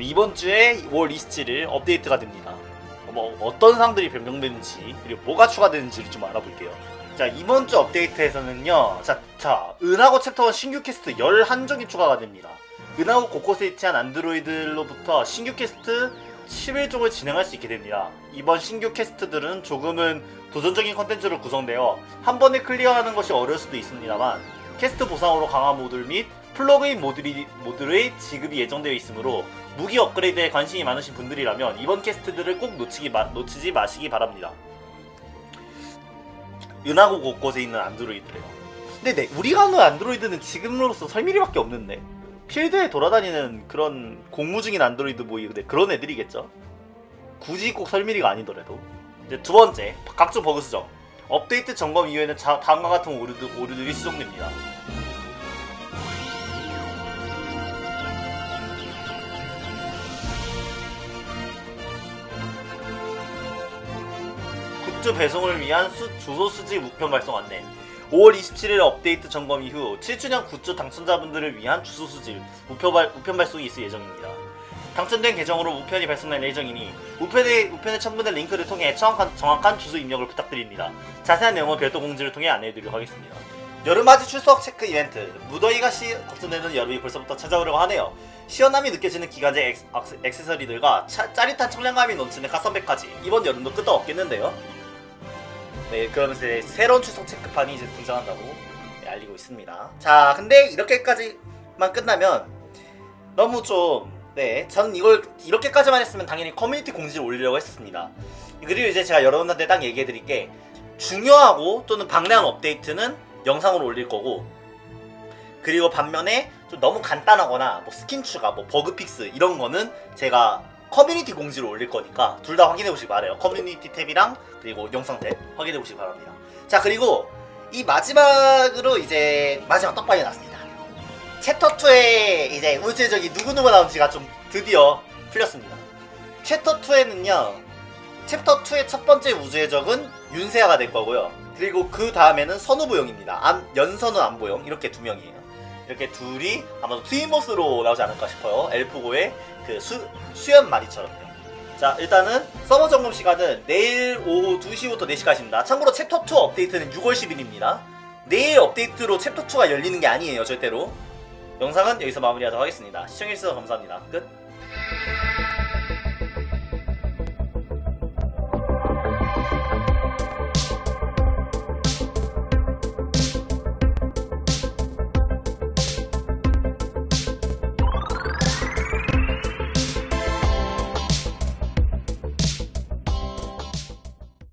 이번 주에 5월 27일 업데이트가 됩니다. 뭐 어떤 상들이 변경되는지 그리고 뭐가 추가되는지를 좀 알아볼게요. 자 이번 주 업데이트에서는요. 자, 자 은하고 챕터 1 신규 퀘스트 11종이 추가가 됩니다. 은하고 곳곳에 위치한 안드로이드로부터 신규 퀘스트 11종을 진행할 수 있게 됩니다. 이번 신규 퀘스트들은 조금은 도전적인 컨텐츠로 구성되어 한 번에 클리어하는 것이 어려울 수도 있습니다만 퀘스트 보상으로 강화 모듈 및 플러그인 모듈이, 모듈의 지급이 예정되어 있으므로 무기 업그레이드에 관심이 많으신 분들이라면 이번 퀘스트들을 꼭 놓치기 마, 놓치지 마시기 바랍니다. 은하고 곳곳에 있는 안드로이드래요. 근데 네, 우리가 아는 안드로이드는 지금으로서 설미리밖에 없는데 필드에 돌아다니는 그런 공무 중인 안드로이드 모이 근데 그런 애들이겠죠. 굳이 꼭 설미리가 아니더라도 이제 두 번째 각종 버그 수정 업데이트 점검 이후에는 자- 다음과 같은 오류들, 오류들이 수정됩니다. 굿즈 배송을 위한 수, 주소 수집 우편 발송 안내 5월 27일 업데이트 점검 이후 7주년 굿즈 당첨자분들을 위한 주소 수집 우편, 발, 우편 발송이 있을 예정입니다. 당첨된 계정으로 우편이 발송될 예정이니 우편에, 우편에 첨부된 링크를 통해 정확한, 정확한 주소 입력을 부탁드립니다. 자세한 내용은 별도 공지를 통해 안내해드리도록 하겠습니다. 여름맞이 출석 체크 이벤트 무더위가 시, 걱정되는 여름이 벌써부터 찾아오려고 하네요. 시원함이 느껴지는 액세- 액세서리들과 차- 짜릿한 청량감이 넘치는 카선백까지 이번 여름도 끄떡 없겠는데요. 네, 그러면서 이제 새로운 추석 체크판이 이제 등장한다고 네, 알리고 있습니다. 자, 근데 이렇게까지만 끝나면 너무 좀 네, 저는 이걸 이렇게까지만 했으면 당연히 커뮤니티 공지를 올리려고 했었습니다. 그리고 이제 제가 여러분한테 딱 얘기해 드릴 게 중요하고 또는 방대한 업데이트는 영상으로 올릴 거고 그리고 반면에 좀 너무 간단하거나 뭐 스킨 추가, 뭐 버그 픽스 이런 거는 제가 커뮤니티 공지로 올릴 거니까 둘 다 확인해 보시기 바래요. 커뮤니티 탭이랑 그리고 영상 탭 확인해 보시기 바랍니다. 자 그리고 이 마지막으로 이제 마지막 떡방이 났습니다. 챕터 2에 이제 우주의 적이 누구누구 나온지가 좀 드디어 풀렸습니다. 챕터 2에는요. 챕터 2의 첫 번째 우주의 적은 윤세아가 될 거고요. 그리고 그 다음에는 선우보영입니다. 안, 연선우 안보영 이렇게 두 명이에요. 이렇게 둘이 아마도 트윈모스로 나오지 않을까 싶어요. 엘프고의 그 수, 수연 마리처럼요. 자 일단은 서버 점검 시간은 내일 오후 2시부터 4시까지입니다. 참고로 챕터 2 업데이트는 6월 10일입니다. 내일 업데이트로 챕터 2가 열리는 게 아니에요 절대로. 영상은 여기서 마무리하도록 하겠습니다. 시청해주셔서 감사합니다. 끝.